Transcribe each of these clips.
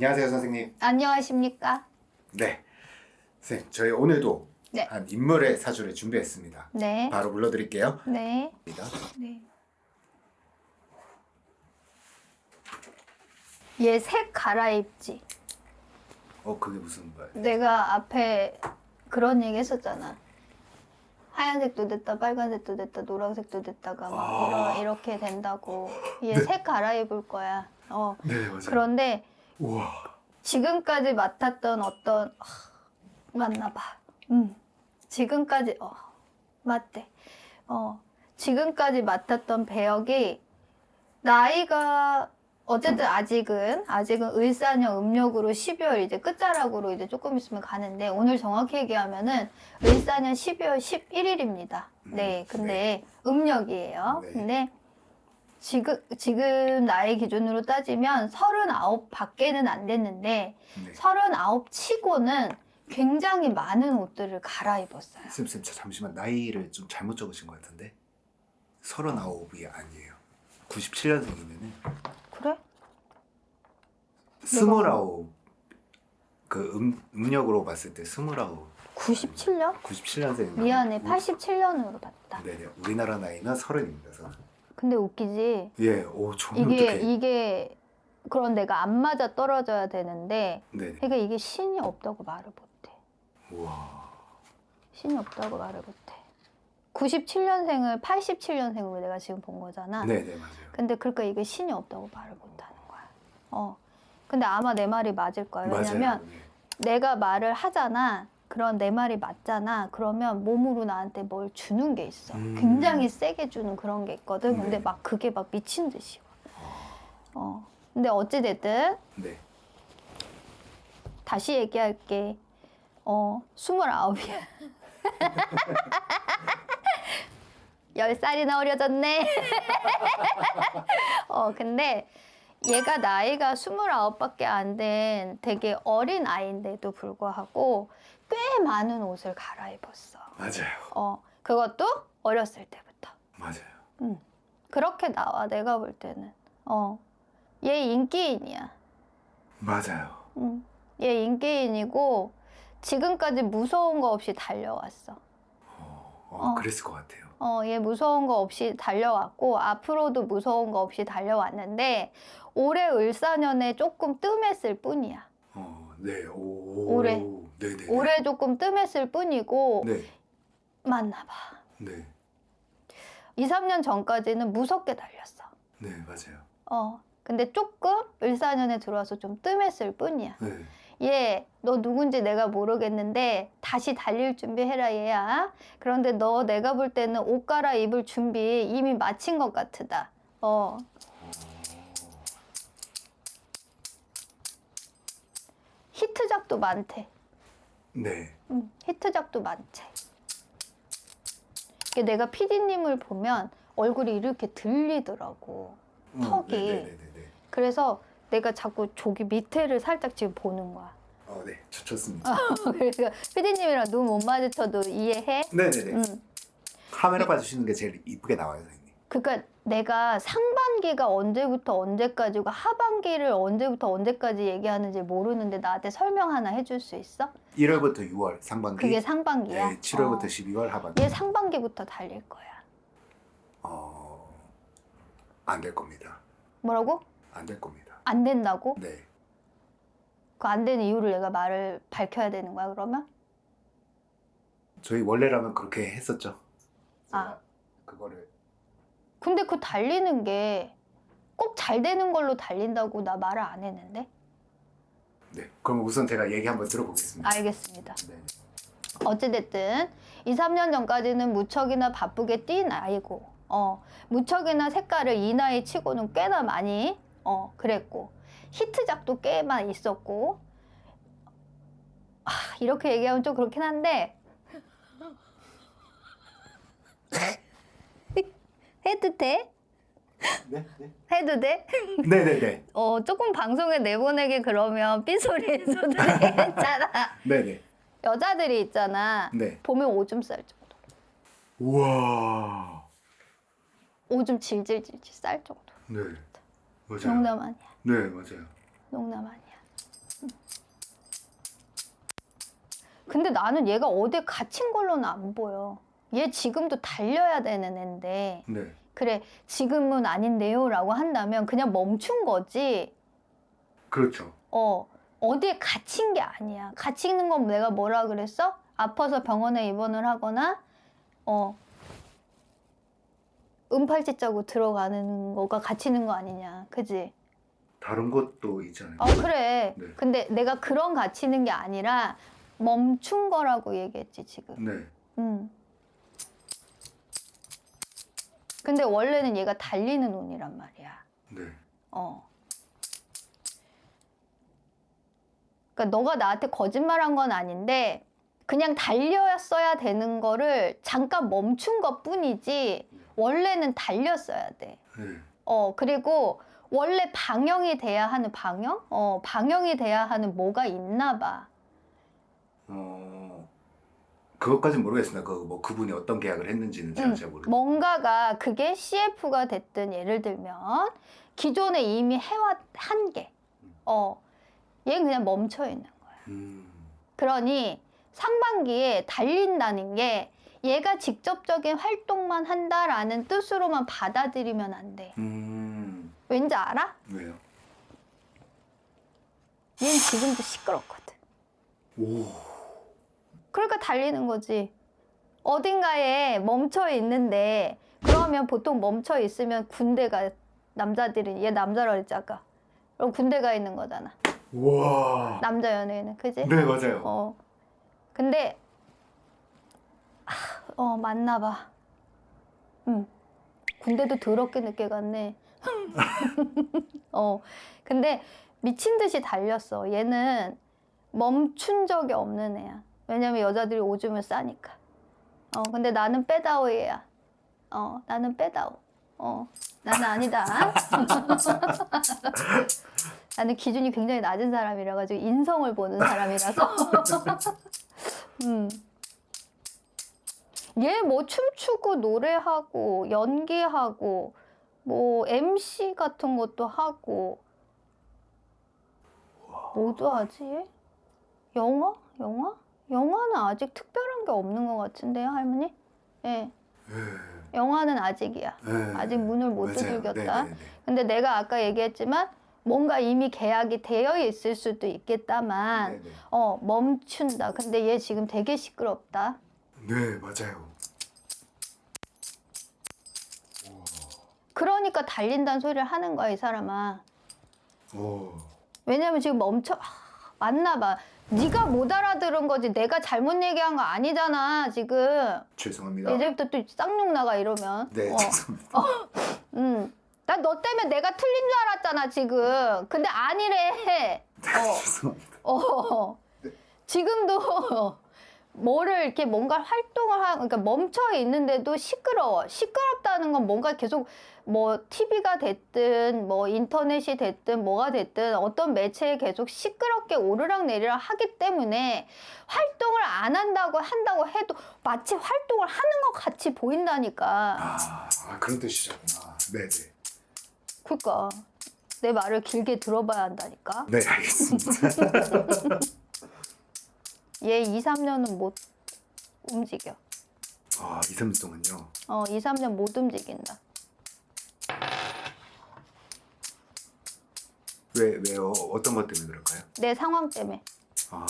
안녕하세요 선생님. 안녕하십니까? 네. 선생님 저희 오늘도 네. 한 인물의 사주를 준비했습니다. 네. 바로 불러드릴게요. 네. 네. 네. 얘색 갈아입지. 어 그게 무슨 말? 내가 앞에 그런 얘기 했었잖아. 하얀색도 됐다, 빨간색도 됐다, 노란색도 됐다가 막 아. 이러, 이렇게 된다고. 얘 네. 색 갈아입을 거야. 어. 네 맞아요. 그런데 우와. 지금까지 맡았던 어떤 아, 맞나 봐. 음. 지금까지 어 맞대. 어 지금까지 맡았던 배역이 나이가 어쨌든 아직은 아직은 을사년 음력으로 12월 이제 끝자락으로 이제 조금 있으면 가는데 오늘 정확히 얘기하면은 을사년 12월 11일입니다. 네. 음, 근데 음력이에요. 네. 근데 지금 지금 나이 기준으로 따지면 39 밖에는 안 됐는데 네. 39 치고는 굉장히 많은 옷들을 갈아입었어요. 쌤쌤 저 잠시만 나이를 좀 잘못 적으신 것 같은데 서른아홉이 아니에요. 97년생이면은 그래? 스물아홉 그 음, 음력으로 봤을 때 스물아홉 97년? 97년생 미안해. 87년으로 봤다. 네네 우리나라 나이는 서른입니다. 저는. 근데 웃기지. 예, 오 정말 이게 어떡해. 이게 그런 내가 안 맞아 떨어져야 되는데 네네. 그러니까 이게 신이 없다고 말을 못해. 우와. 신이 없다고 말을 못해. 97년생을 87년생으로 내가 지금 본 거잖아. 네 네 맞아요. 근데 그러니까 이게 신이 없다고 말을 못하는 거야. 어. 근데 아마 내 말이 맞을 거야. 왜냐면 맞아요. 네. 내가 말을 하잖아. 그런 내 말이 맞잖아. 그러면 몸으로 나한테 뭘 주는 게 있어. 음. 굉장히 세게 주는 그런 게 있거든. 근데 네. 막 그게 막 미친 듯이 와. 어. 근데 어찌 됐든 네. 다시 얘기할게. 어, 스물아홉이야. 열 살이나 어려졌네. 어, 근데 얘가 나이가 스물아홉밖에 안 된 되게 어린 아이인데도 불구하고 꽤 많은 옷을 갈아입었어. 맞아요. 어, 그것도 어렸을 때부터. 맞아요. 그렇게 나와, 내가 볼 때는. 어, 얘 인기인이야. 맞아요. 응. 얘 인기인이고 지금까지 무서운 거 없이 달려왔어. 어, 어, 어. 그랬을 것 같아요. 어, 얘 무서운 거 없이 달려왔고 앞으로도 무서운 거 없이 달려왔는데 올해 을사년에 조금 뜸했을 뿐이야. 어, 네. 오. 올해. 네네. 올해 조금 뜸했을 뿐이고 네. 맞나 봐. 네. 2, 3년 전까지는 무섭게 달렸어. 네 맞아요. 어. 근데 조금 을사년에 들어와서 좀 뜸했을 뿐이야. 네. 얘, 너 누군지 내가 모르겠는데 다시 달릴 준비해라 얘야. 그런데 너 내가 볼 때는 옷 갈아입을 준비 이미 마친 것 같으다. 어. 히트작도 많대. 네. 응, 히트작도 많대. 이게 내가 PD님을 보면 얼굴이 이렇게 들리더라고. 음, 턱이. 네네네네. 그래서 내가 자꾸 저기 밑에를 살짝 지금 보는 거야. 어, 네. 좋- 좋습니다. 그래서 PD님이랑 눈 못 마주쳐도 이해해? 네네네. 응. 카메라 봐주시는 게 제일 이쁘게 나와요, 선생님. 그러니까 내가 상반기가 언제부터 언제까지고 하반기를 언제부터 언제까지 얘기하는지 모르는데 나한테 설명 하나 해줄 수 있어? 1월부터 6월 상반기. 그게 상반기야. 네, 7월부터 어. 12월 하반기. 얘 상반기부터 달릴 거야. 어, 안 될 겁니다. 뭐라고? 안 될 겁니다. 안 된다고? 네. 그 안 되는 이유를 내가 말을 밝혀야 되는 거야 그러면? 저희 원래라면 그렇게 했었죠. 아. 그거를 근데 그 달리는 게 꼭 잘 되는 걸로 달린다고 나 말을 안 했는데? 네. 그럼 우선 제가 얘기 한번 들어보겠습니다. 알겠습니다. 네. 어찌됐든 2, 3년 전까지는 무척이나 바쁘게 뛴 아이고 어, 무척이나 색깔을 이 나이 치고는 꽤나 많이 어, 그랬고 히트작도 꽤만 있었고 아, 이렇게 얘기하면 좀 그렇긴 한데 해도 돼? 네. 네. 해도 돼? 네네네. 어, 조금 방송에 내보내기 그러면 삐소리 괜찮아. 네네. 여자들이 있잖아. 네. 보면 오줌 쌀 정도. 우와. 오줌 질질질질 쌀 정도. 네. 맞아요. 농담 아니야. 네, 맞아요. 농담 아니야. 근데 나는 얘가 어디에 갇힌 걸로는 안 보여. 얘 지금도 달려야 되는 앤데 네. 그래 지금은 아닌데요라고 한다면 그냥 멈춘 거지. 그렇죠. 어 어디에 갇힌 게 아니야. 갇히는 건 내가 뭐라 그랬어? 아파서 병원에 입원을 하거나 어 은팔찌 짜고 들어가는 거가 갇히는 거 아니냐. 그지? 다른 것도 있잖아요. 어 그래. 네. 근데 내가 그런 갇히는 게 아니라 멈춘 거라고 얘기했지 지금. 네. 음. 근데 원래는 얘가 달리는 운이란 말이야. 네. 어. 그러니까 너가 나한테 거짓말한 건 아닌데 그냥 달렸어야 되는 거를 잠깐 멈춘 것 뿐이지 원래는 달렸어야 돼. 네. 어, 그리고 원래 방영이 돼야 하는 방영? 어, 방영이 돼야 하는 뭐가 있나 봐. 어 그것까진 모르겠습니다. 그 뭐 그분이 어떤 계약을 했는지는 제가 음, 잘 모르겠어요. 뭔가가 그게 CF가 됐든 예를 들면 기존에 이미 해왔 한 개. 어, 얘는 그냥 멈춰 있는 거야. 음. 그러니 상반기에 달린다는 게 얘가 직접적인 활동만 한다라는 뜻으로만 받아들이면 안 돼. 음. 왠지 알아? 왜요? 얘는 지금도 시끄럽거든. 오. 그러니까 달리는 거지. 어딘가에 멈춰 있는데 그러면 보통 멈춰 있으면 군대가 남자들은 얘 남자라 그랬지 아까. 그럼 군대가 있는 거잖아. 와. 남자 연예인은 그지? 네 맞아요. 어. 근데 아, 어 맞나 봐. 응. 군대도 더럽게 늦게 갔네. 어. 근데 미친 듯이 달렸어. 얘는 멈춘 적이 없는 애야. 왜냐면 여자들이 오줌을 싸니까. 어, 근데 나는 빼다오 얘야. 어, 나는 빼다오. 어, 나는 아니다. 나는 기준이 굉장히 낮은 사람이라 가지고 인성을 보는 사람이라서. 음. 얘 뭐 춤추고 노래하고 연기하고 뭐 MC 같은 것도 하고 뭐도 하지? 얘? 영화? 영화? 영화는 아직 특별한 게 없는 것 같은데요, 할머니? 예. 네. 영화는 아직이야. 네. 아직 문을 못 맞아요. 두들겼다. 네, 네, 네. 근데 내가 아까 얘기했지만 뭔가 이미 계약이 되어 있을 수도 있겠다만 네, 네. 어 멈춘다. 근데 얘 지금 되게 시끄럽다. 네 맞아요. 그러니까 달린다는 소리를 하는 거야 이 사람아. 오. 왜냐면 지금 멈춰 아, 맞나 봐. 네가 못 알아들은 거지. 내가 잘못 얘기한 거 아니잖아 지금. 죄송합니다. 이제부터 또 쌍욕 나가 이러면. 네 어. 죄송합니다. 음. 나너 때문에 내가 틀린 줄 알았잖아 지금. 근데 아니래. 어. 죄송합니다. 어. 지금도 뭐를 이렇게 뭔가 활동을 하, 그러니까 멈춰 있는데도 시끄러워. 시끄럽다는 건 뭔가 계속 뭐 TV가 됐든 뭐 인터넷이 됐든 뭐가 됐든 어떤 매체에 계속 시끄럽게 오르락 내리락 하기 때문에 활동을 안 한다고 한다고 해도 마치 활동을 하는 것 같이 보인다니까. 아, 아 그런 뜻이셨구나. 네네. 그러니까 내 말을 길게 들어봐야 한다니까. 네 알겠습니다. 얘 2, 3년은 못 움직여. 아 이삼 동은요. 어, 2, 3년 못 움직인다. 왜 왜요? 어떤 것 때문에 그럴까요? 내 상황 때문에. 아.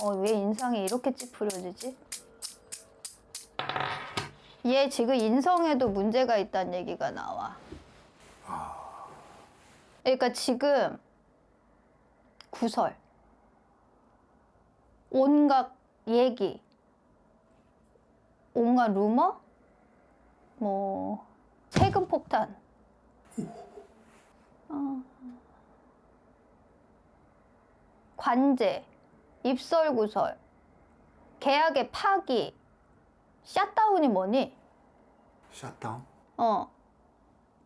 어, 왜 인상이 이렇게 찌푸려지지? 얘 지금 인성에도 문제가 있다는 얘기가 나와. 그러니까 지금 구설, 온갖 얘기, 온갖 루머, 뭐 세금 폭탄, 어, 관제, 입설 구설, 계약의 파기, 샷다운이 뭐니? 샷다운? 어,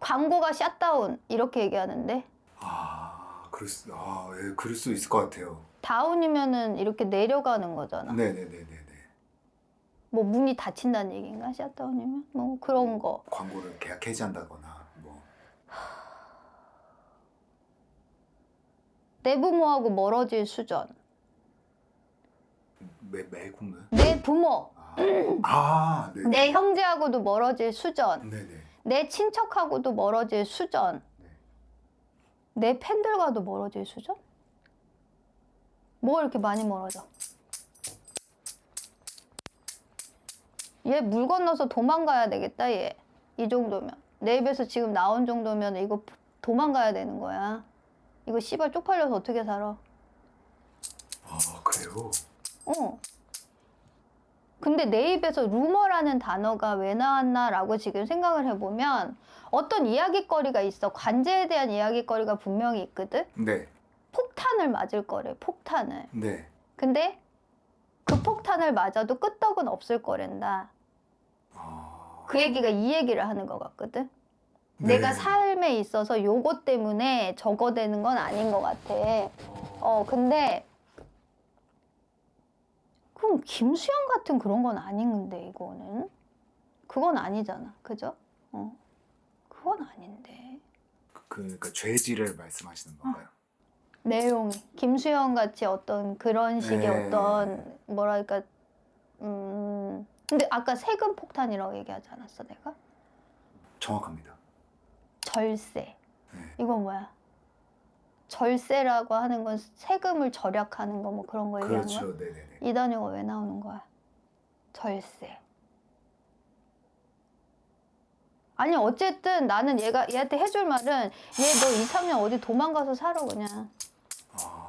광고가 샷다운 이렇게 얘기하는데 아, 그럴 수, 아, 예, 그럴 수 있을 것 같아요. 다운이면은 이렇게 내려가는 거잖아. 네네네네네. 뭐 문이 닫힌다는 얘기인가 샷다운이면 뭐 그런 뭐 거. 광고를 계약 해지한다거나 뭐. 내 부모하고 멀어질 수전. 매, 매국는? 내 부모, 아, 아, 네. 내 형제하고도 멀어질 수전. 네네. 내 친척하고도 멀어질 수전. 네. 내 팬들과도 멀어질 수전? 뭐가 이렇게 많이 멀어져? 얘 물 건너서 도망가야 되겠다, 얘. 이 정도면. 내 입에서 지금 나온 정도면 이거 도망가야 되는 거야. 이거 씨발 쪽팔려서 어떻게 살아? 아 그래요. 어. 근데 내 입에서 루머라는 단어가 왜 나왔나라고 지금 생각을 해보면 어떤 이야기거리가 있어. 관제에 대한 이야기거리가 분명히 있거든. 네. 폭탄을 맞을 거래. 폭탄을. 네. 근데 그 폭탄을 맞아도 끄떡은 없을 거란다. 아, 그 얘기가 이 얘기를 하는 것 같거든. 네. 내가 삶에 있어서 요것 때문에 되는 건 아닌 것 같아. 어, 어, 근데 그럼 김수영 같은 그런 건 아닌데 이거는 그건 아니잖아, 그죠? 어, 그건 아닌데 그 그러니까 죄질을 말씀하시는 건가요? 내용이 김수영 같이 어떤 그런 식의 네. 어떤 뭐랄까 음 근데 아까 세금 폭탄이라고 얘기하지 않았어 내가 정확합니다. 절세 네. 이건 뭐야? 절세라고 하는 건 세금을 절약하는 거 뭐 그런 거 얘기하는 거야? 그렇죠. 네네네. 이 단어가 왜 나오는 거야? 절세. 아니 어쨌든 나는 얘가 얘한테 해줄 말은 얘 너 2, 3년 어디 도망가서 살아 그냥. 아,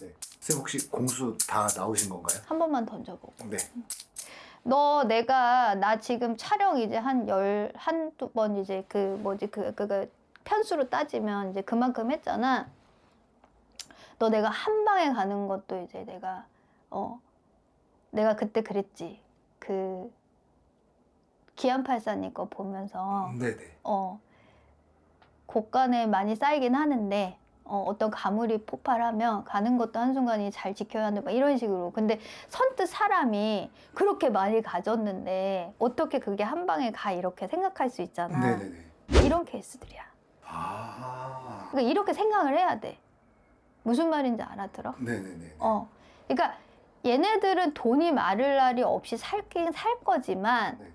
네. 쌤 혹시 공수 다 나오신 건가요? 한 번만 던져보고. 네. 너 내가 나 지금 촬영 이제 한 열 한 두 번 이제 그 뭐지 그 그거 편수로 따지면 이제 그만큼 했잖아. 너 내가 한 방에 가는 것도 이제 내가 어 내가 그때 그랬지 그 기안팔사님 거 보면서 네네. 어 곳간에 많이 쌓이긴 하는데 어, 어떤 가물이 폭발하면 가는 것도 한순간이 잘 지켜야 하는 막 이런 식으로 근데 선뜻 사람이 그렇게 많이 가졌는데 어떻게 그게 한 방에 가 이렇게 생각할 수 있잖아 네네네. 이런 케이스들이야 아. 그러니까 이렇게 생각을 해야 돼 무슨 말인지 알아들어? 네네네. 어 그러니까 얘네들은 돈이 마를 날이 없이 살긴 살 거지만 네네.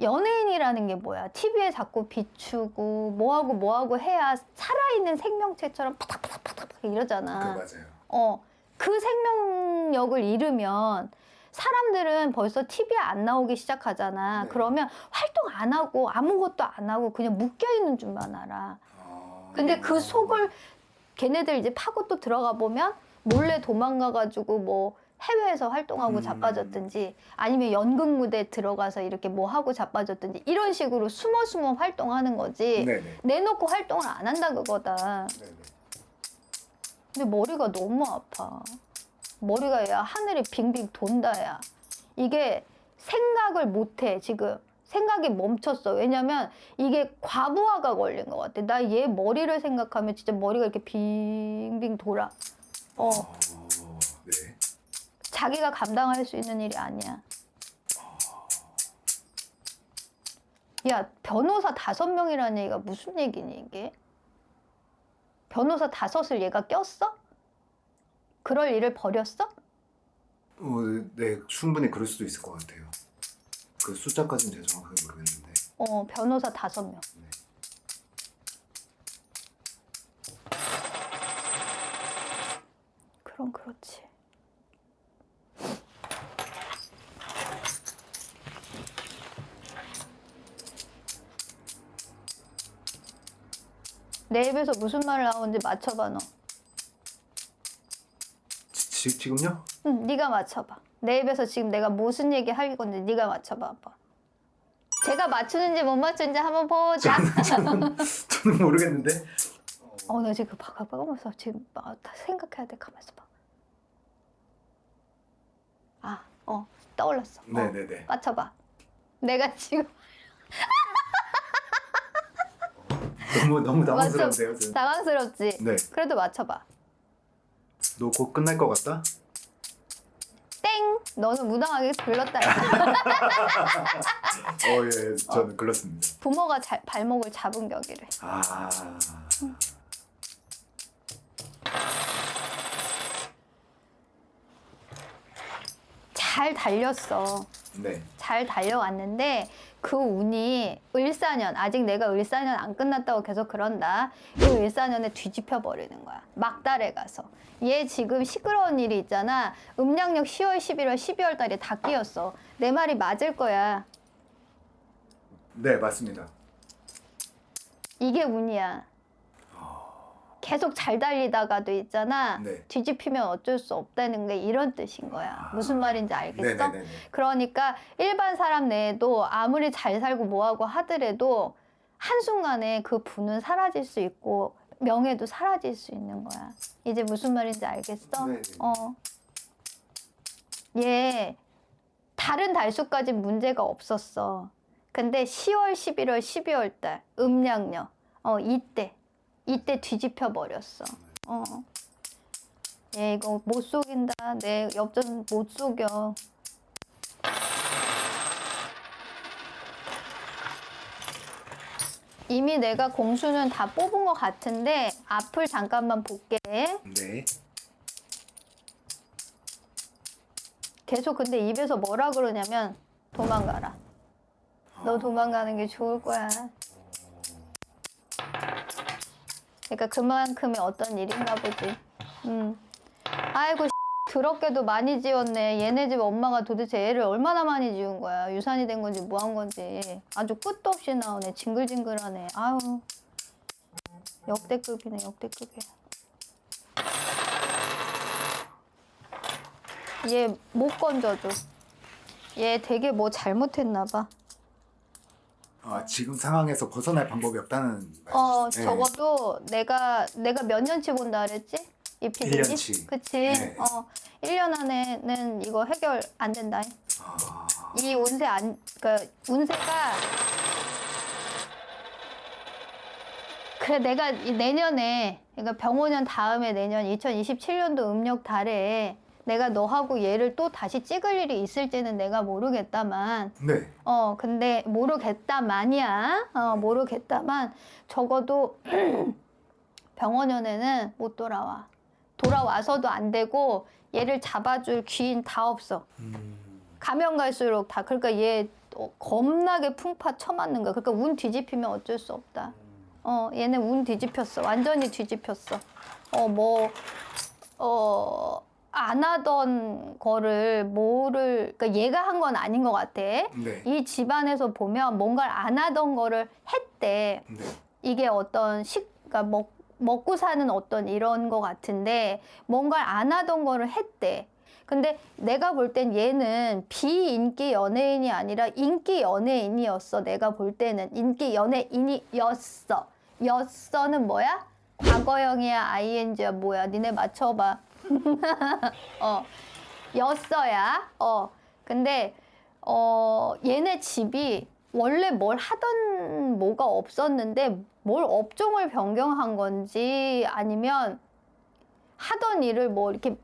연예인이라는 게 뭐야? TV에 자꾸 비추고 뭐하고 뭐하고 해야 살아있는 생명체처럼 파닥파닥파닥 그 이러잖아. 맞아요. 어, 그 생명력을 잃으면 사람들은 벌써 TV에 안 나오기 시작하잖아. 네. 그러면 활동 안 하고 아무것도 안 하고 그냥 묶여 있는 줄만 알아. 아. 근데 그 속을 걔네들 이제 파고 또 들어가 보면 몰래 도망가 가지고 뭐 해외에서 활동하고 음. 자빠졌든지 아니면 연극 무대에 들어가서 이렇게 뭐 하고 자빠졌든지 이런 식으로 숨어 숨어 활동하는 거지 네네. 내놓고 활동을 안 한다 그거다 네네. 근데 머리가 너무 아파 머리가 야 하늘이 빙빙 돈다 야 이게 생각을 못해 지금 생각이 멈췄어 왜냐면 이게 과부하가 걸린 것 같아 나 얘 머리를 생각하면 진짜 머리가 이렇게 빙빙 돌아 어 어, 네. 자기가 감당할 수 있는 일이 아니야. 야, 변호사 다섯 명이라는 얘기가 무슨 얘기니, 이게? 변호사 다섯을 얘가 꼈어? 그럴 일을 벌였어? 어, 네, 충분히 그럴 수도 있을 것 같아요. 그 숫자까지는 제가 정확하게 모르겠는데. 어, 변호사 다섯 명. 네. 그럼 그렇지. 내 입에서 무슨 말 나오는지 맞춰봐 너. 지, 지, 지금요? 응, 네가 맞춰봐. 내 입에서 지금 내가 무슨 얘기 할 건지 네가 맞춰봐 한번. 제가 맞추는지 못 맞추는지 한번 보자. 저는, 저는 모르겠는데. 어, 나 지금 바꿔보면서 지금 아, 다 생각해야 돼. 가만있어 봐. 아, 어, 떠올랐어. 어, 네네네. 맞춰봐. 내가 지금 너무 너무 당황스러운데요. 저는. 당황스럽지? 네. 그래도 맞춰봐. 너 곧 끝날 것 같다? 땡! 너는 무당하게 글렀다. 어, 예, 예. 저는 글렀습니다. 부모가 잘 발목을 잡은 격이래. 아, 잘 달렸어. 네. 잘 달려왔는데 그 운이 을사년 아직 내가 을사년 안 끝났다고 계속 그런다. 이 을사년에 뒤집혀 버리는 거야. 막달에 가서. 얘 지금 시끄러운 일이 있잖아. 음양력 10월, 11월, 12월 달에 다 끼었어. 내 말이 맞을 거야. 네, 맞습니다. 이게 운이야. 계속 잘 달리다가도 있잖아. 네. 뒤집히면 어쩔 수 없다는 게 이런 뜻인 거야. 무슨 말인지 알겠어? 네네네. 그러니까 일반 사람 내에도 아무리 잘 살고 뭐하고 하더라도 한순간에 그 분은 사라질 수 있고 명예도 사라질 수 있는 거야. 이제 무슨 말인지 알겠어? 네네. 어. 얘 다른 달수까지 문제가 없었어. 근데 10월, 11월, 12월 달 음양력 어 이때 이때 뒤집혀 버렸어. 어. 얘 이거 못 속인다. 내 엽전 못 속여. 이미 내가 공수는 다 뽑은 것 같은데 앞을 잠깐만 볼게. 네. 계속 근데 입에서 뭐라 그러냐면 도망가라. 너 도망가는 게 좋을 거야. 그러니까 그만큼의 어떤 일인가 보지. 음. 아이고 더럽게도 많이 지었네. 얘네 집 엄마가 도대체 애를 얼마나 많이 지운 거야. 유산이 된 건지 뭐 한 건지. 아주 끝도 없이 나오네. 징글징글하네. 아유. 역대급이네, 역대급이야. 얘 못 건져줘. 얘 되게 뭐 잘못했나 봐. 아, 지금 상황에서 벗어날 방법이 없다는 어, 말이죠. 네. 적어도 내가 내가 몇 년치 본다 그랬지? 이? 1년치. 그치? 네. 어, 1년 안에는 이거 해결 안 된다. 아, 이 운세 안, 그러니까 운세가 그래 내가 이 내년에 그러니까 병오년 다음에 내년 2027년도 음력 달에 내가 너하고 얘를 또 다시 찍을 일이 있을지는 내가 모르겠다만 네. 어, 근데 모르겠다만이야. 어, 모르겠다만 적어도 병원연에는 못 돌아와. 돌아와서도 안 되고 얘를 잡아줄 귀인 다 없어. 음, 가면 갈수록 다. 그러니까 얘 어, 겁나게 풍파 쳐맞는 거야. 그러니까 운 뒤집히면 어쩔 수 없다. 어, 얘는 운 뒤집혔어. 완전히 뒤집혔어. 어, 뭐, 어, 안 하던 거를 뭐를, 그러니까 얘가 한 건 아닌 것 같아. 네. 이 집안에서 보면 뭔가를 안 하던 거를 했대. 네. 이게 어떤 식, 그러니까 먹, 먹고 사는 어떤 이런 거 같은데 뭔가를 안 하던 거를 했대. 근데 내가 볼 땐 얘는 비인기 연예인이 아니라 인기 연예인이었어. 내가 볼 때는 인기 연예인이었어. 였어는 뭐야? 과거형이야, ing야, 뭐야? 니네 맞춰봐. 어, 였어야. 어, 근데 어, 얘네 집이 원래 뭘 하던 뭐가 없었는데 뭘 업종을 변경한 건지 아니면 하던 일을 뭐 이렇게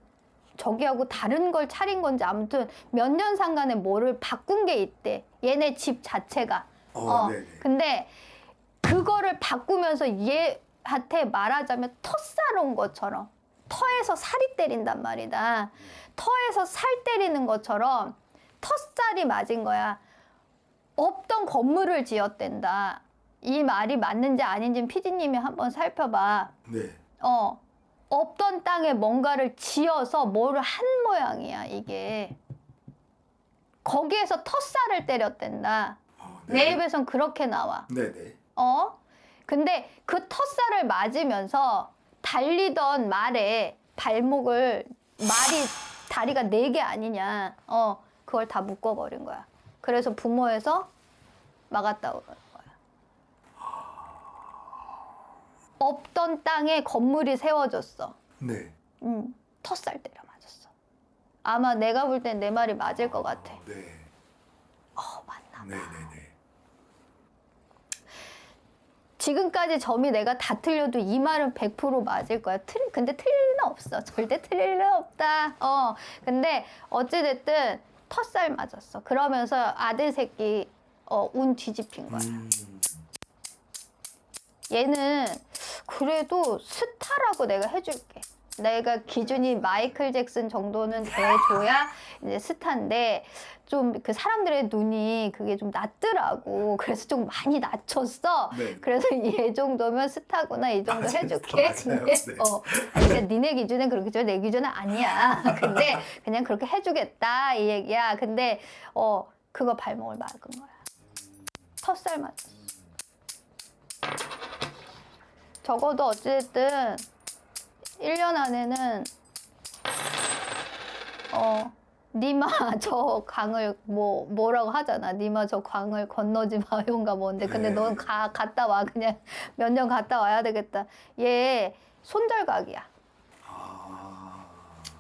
저기하고 다른 걸 차린 건지 아무튼 몇 년 상간에 뭐를 바꾼 게 있대. 얘네 집 자체가. 어, 네네. 근데 그거를 바꾸면서 얘한테 말하자면 터살 온 것처럼 터에서 살이 때린단 말이다. 터에서 살 때리는 것처럼 터살이 맞은 거야. 없던 건물을 지었댄다. 이 말이 맞는지 아닌지 피디님이 한번 살펴봐. 네. 어, 없던 땅에 뭔가를 지어서 뭐를 한 모양이야, 이게. 거기에서 텃살을 때렸댄다. 어, 내 입에선 그렇게 나와. 네네. 어? 근데 그 텃살을 맞으면서 달리던 말에 발목을 말이 다리가 네 개 아니냐. 어, 그걸 다 묶어버린 거야. 그래서 부모에서 막았다 그러는 거야. 없던 땅에 건물이 세워졌어. 네. 음, 텃살 때려 맞았어. 아마 내가 볼 땐 내 말이 맞을 것 같아. 네. 어, 맞나? 네네 네. 지금까지 점이 내가 다 틀려도 이 말은 100% 맞을 거야. 틀, 근데 틀릴 리는 없어. 절대 틀릴 리는 없다. 어. 근데 어찌됐든 텃살 맞았어. 그러면서 아들 새끼, 어, 운 뒤집힌 거야. 음, 얘는 그래도 스타라고 내가 해줄게. 내가 기준이 마이클 잭슨 정도는 돼줘야 이제 스타인데 좀 그 사람들의 눈이 그게 좀 낮더라고. 그래서 좀 많이 낮췄어. 네. 그래서 얘 정도면 스타구나 이 정도 맞아요. 해줄게. 근데 네. 어, 근데 니네 기준엔 그렇게 줘, 내 기준은 아니야. 근데 그냥 그렇게 해주겠다 이 얘기야. 근데 어 그거 발목을 막은 거야. 텃살 맞지. 적어도 어쨌든 1년 안에는 어 니마 저 강을 뭐 뭐라고 하잖아. 니마 저 강을 건너지 마요인가 뭔데. 근데 네. 넌가 갔다 와 그냥 몇 년 갔다 와야 되겠다. 얘 손절각이야. 아,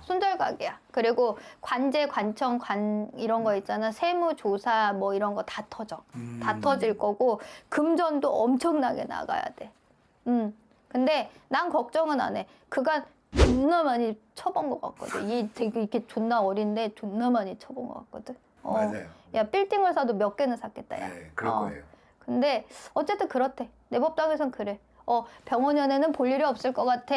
손절각이야. 그리고 관제, 관청, 관 이런 거 있잖아. 세무 조사 뭐 이런 거 다 터져. 음. 다 터질 거고 금전도 엄청나게 나가야 돼. 음. 근데 난 걱정은 안 해. 그간 존나 많이 쳐본 것 같거든. 이 되게 이렇게 존나 어린데 존나 많이 쳐본 것 같거든. 어. 맞아요. 야 빌딩을 사도 몇 개는 샀겠다. 야. 네, 그럴 어. 거예요. 근데 어쨌든 그렇대. 내 법당에선 그래. 어, 병원연에는 볼 일이 없을 것 같아.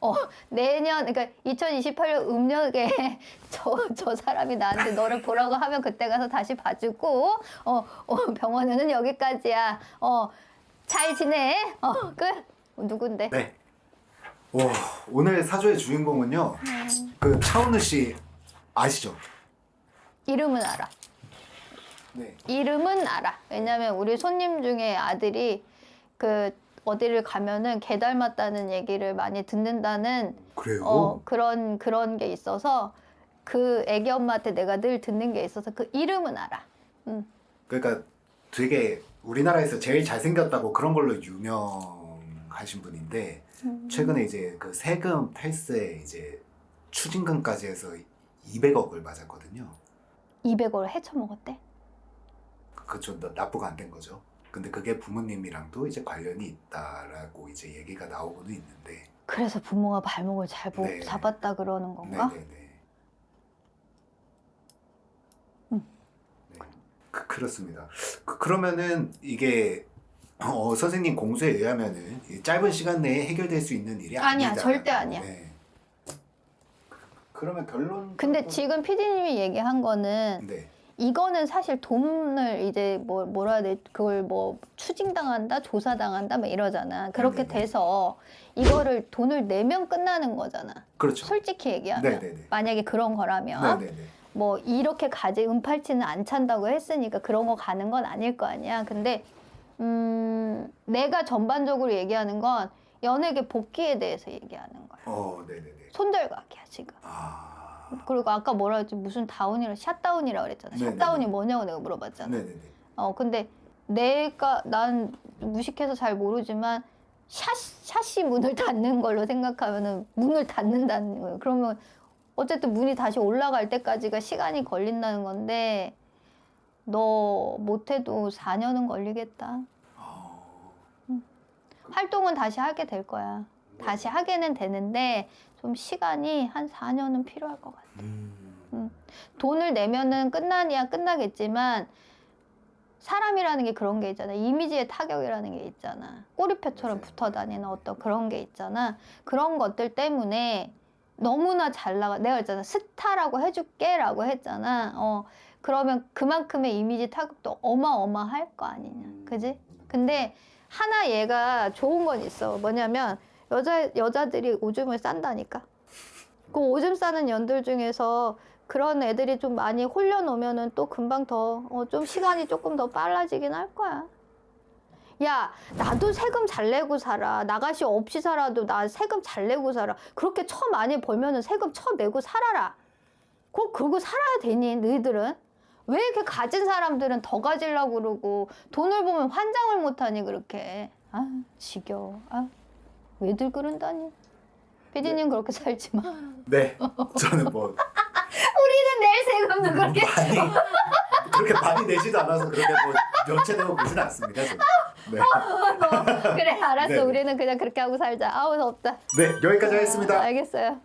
어, 내년, 그러니까 2028년 음력에 저, 저 사람이 나한테 너를 보라고 하면 그때 가서 다시 봐주고, 어, 어 병원연은 여기까지야. 어, 잘 지내. 어, 끝. 누군데? 네. 오, 오늘 사조의 주인공은요. 그 차은우 씨 아시죠? 이름은 알아. 네. 이름은 알아. 왜냐면 우리 손님 중에 아들이 그 어디를 가면은 개 닮았다는 얘기를 많이 듣는다는 그래요. 어, 그런 그런 게 있어서 그 애기 엄마한테 내가 늘 듣는 게 있어서 그 이름은 알아. 음. 그러니까 되게 우리나라에서 제일 잘생겼다고 그런 걸로 유명 하신 분인데 음. 최근에 이제 그 세금 탈세 이제 추징금까지 해서 200억을 맞았거든요. 200을 헤쳐먹었대. 그좀 납부가 안 된 거죠. 근데 그게 부모님이랑도 이제 관련이 있다라고 이제 얘기가 나오고는 있는데. 그래서 부모가 발목을 잘못 네. 잡았다 그러는 건가? 네네네. 음. 네. 그, 그렇습니다. 그, 그러면은 이게 어, 선생님 공수에 의하면은 이 짧은 시간 내에 해결될 수 있는 일이 아니야, 아니다. 절대 아니야. 네. 그러면 결론. 근데 지금 PD님이 얘기한 거는 네. 이거는 사실 돈을 이제 뭐 뭐라 해야 돼 그걸 뭐 추징당한다 조사당한다 막 이러잖아 그렇게 네네. 돼서 이거를 돈을 내면 끝나는 거잖아 그렇죠. 솔직히 얘기하면 네네네. 만약에 그런 거라면 네네네. 뭐 이렇게 가지 은팔찌는 안 찬다고 했으니까 그런 거 가는 건 아닐 거 아니야 근데 음 내가 전반적으로 얘기하는 건 연예계 복귀에 대해서 얘기하는 거야 어, 네네네. 손절각이야 지금 아. 그리고 아까 뭐라 했지 무슨 다운이라 샷다운이라 그랬잖아 네네네. 샷다운이 뭐냐고 내가 물어봤잖아 네네네. 어 근데 내가 난 무식해서 잘 모르지만 샷 샷이 문을 닫는 걸로 생각하면은 문을 닫는다는 거예요. 그러면 어쨌든 문이 다시 올라갈 때까지가 시간이 걸린다는 건데 너 못해도 4년은 걸리겠다. 어. 활동은 다시 하게 될 거야. 다시 하게는 되는데 좀 시간이 한 4년은 필요할 것 같아. 음. 돈을 내면은 끝나니야 끝나겠지만 사람이라는 게 그런 게 있잖아. 이미지의 타격이라는 게 있잖아. 꼬리표처럼 맞아요. 붙어 다니는 어떤 그런 게 있잖아. 그런 것들 때문에 너무나 잘 나가. 내가 했잖아. 스타라고 해줄게 라고 했잖아. 어, 그러면 그만큼의 이미지 타격도 어마어마할 거 아니냐. 그지? 근데 하나 얘가 좋은 건 있어. 뭐냐면 여자 여자들이 오줌을 싼다니까. 그 오줌 싸는 연들 중에서 그런 애들이 좀 많이 홀려 놓으면은 또 금방 더 어, 좀 시간이 조금 더 빨라지긴 할 거야. 야, 나도 세금 잘 내고 살아. 나가시 없이 살아도 나 세금 잘 내고 살아. 그렇게 처 많이 벌면은 세금 처 내고 살아라. 꼭 그러고 살아야 되니, 너희들은? 왜 이렇게 가진 사람들은 더 가지려고 그러고 돈을 보면 환장을 못하니 그렇게. 아, 지겨워. 아, 왜들 그런다니. 피디님 그렇게 살지 마. 네. 저는 뭐 우리는 낼 세금도 그렇게 많이 그렇게 많이 내지도 않아서 그렇게 뭐 연체되고 그러지는 않습니다. 저는. 네. 그래 알았어 네. 우리는 그냥 그렇게 하고 살자 아우 덥다 네, 여기까지 하겠습니다. 알겠어요